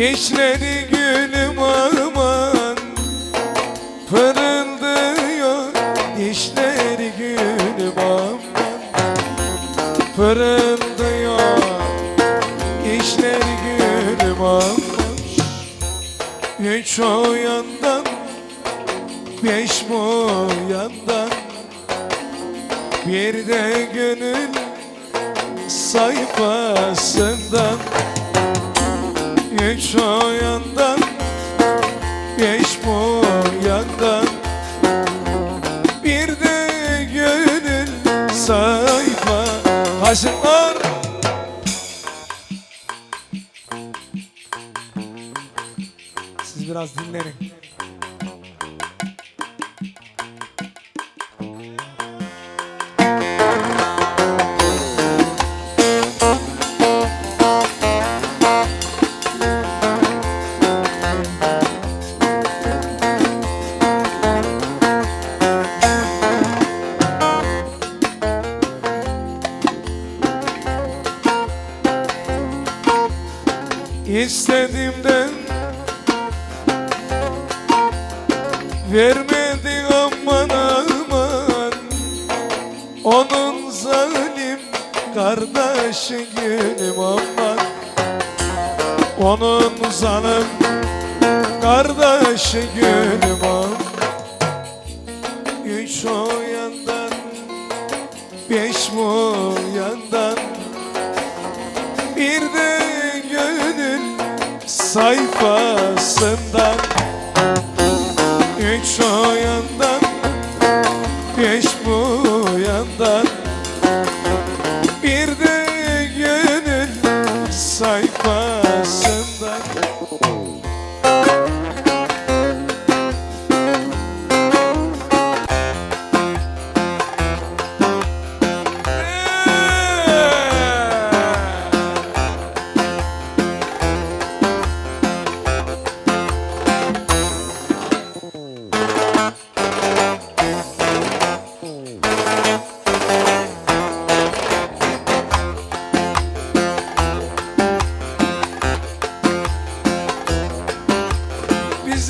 İşleri gülüm aman Pırıldıyor işleri gülüm aman Pırıldıyor işleri gülüm aman Üç o yandan Beş bu yandan. Bir de gönül sayfasından Üç o yandan Beş bu yandan. Bir de gönül sayfa Aşıklar Siz biraz dinlenin İstediğimden Vermedi aman aman. Onun zalim kardeşi gülüm aman. Onun zalim kardeşi gülüm aman. Üç o yandan Beş bu sayfasından Üç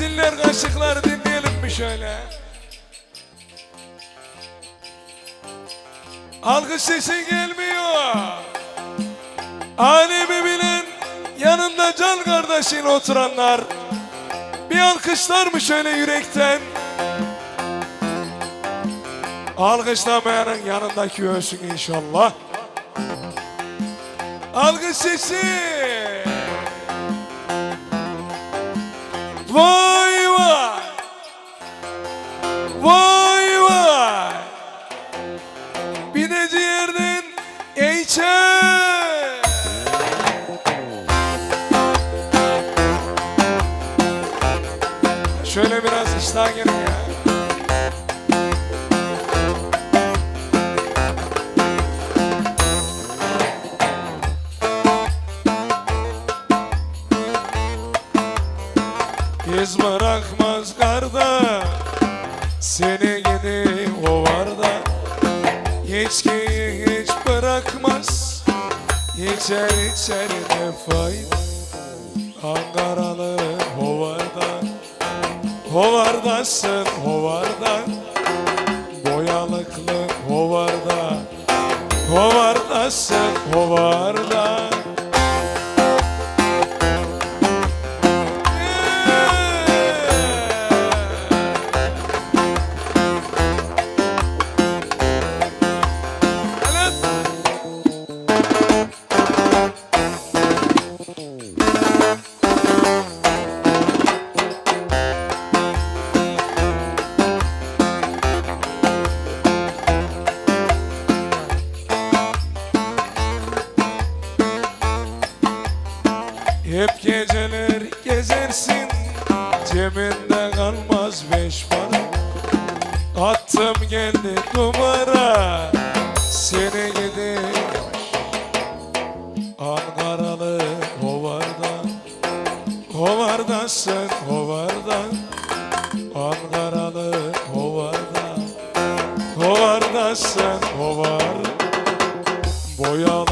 Biz ziller kaşıklar dinleyelim mi şöyle? Alkış sesi gelmiyor. Alemi bilen yanında can kardeşin oturanlar. Bir alkışlar mı şöyle yürekten? Alkışlamayanın yanındaki ölsün inşallah. Alkış sesi. Vay vay. Vay vay. Bir de ciğerden Eyçe. Şöyle biraz iştah gelin ya. İz bırakmaz karda Seni gidi o var da Hiçkiyi hiç bırakmaz. İçer içer ne fayda? Ankaralı hovarda Hovardasın hovarda. Boyalıklı hovarda Hovardasın hovarda Attım geldi numara. Seni gidi. Ankaralı hovarda Hovardasın hovarda Ankaralı hovarda Hovardasın hovar. Boyalıklı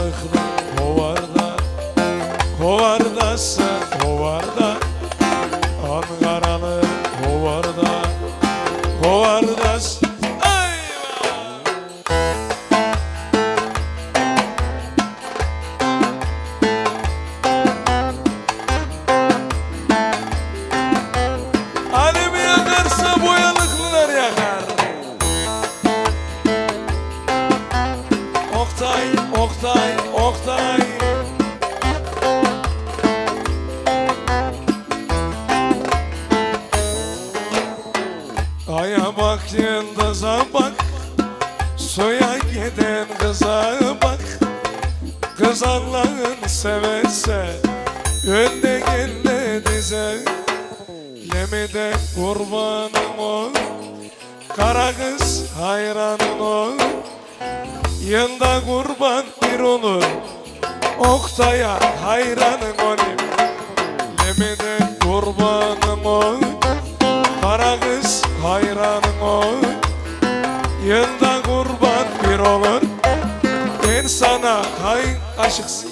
Suya giden kıza bak. Kız Allah'ın severse Önde gel de dize. Lemide kurbanım ol Kara kız hayranım ol Yılda kurban bir olur Oktaya hayranım olayım Lemide kurbanım ol Kara kız hayranım ol Yılda olur. Ben sana hay aşıksın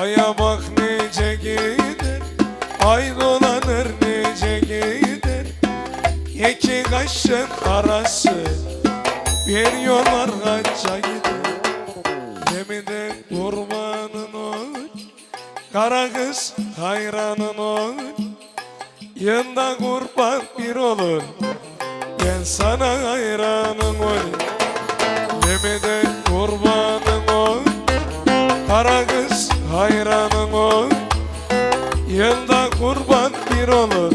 Aya bak nece gider Ay dolanır nece gider. İki kaşın arası Bir yollar kaça gider. Gemide kurbanın ol Kara kız hayranın ol Yında kurban bir olur Ben sana hayranım ol Gemide kurbanın ol Kara kız hayranım ol. Yılda kurban bir olur